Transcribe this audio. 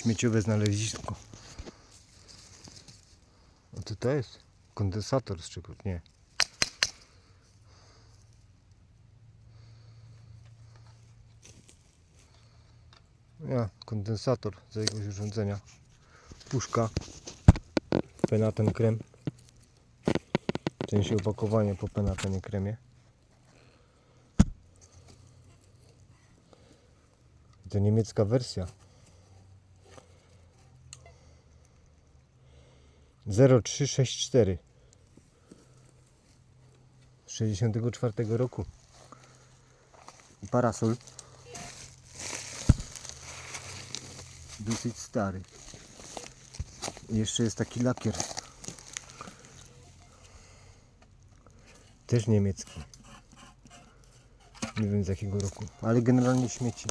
Śmieciowe znalezisko. A co to jest? Kondensator z czegoś? Nie. Ja, kondensator z jakiegoś urządzenia. Puszka. Penaten krem. Część opakowania po penatenie kremie. To niemiecka wersja. 0364 z 64 roku. I Parasol. Dosyć stary. I jeszcze jest taki lakier. Też niemiecki. Nie wiem z jakiego roku, ale generalnie śmieci.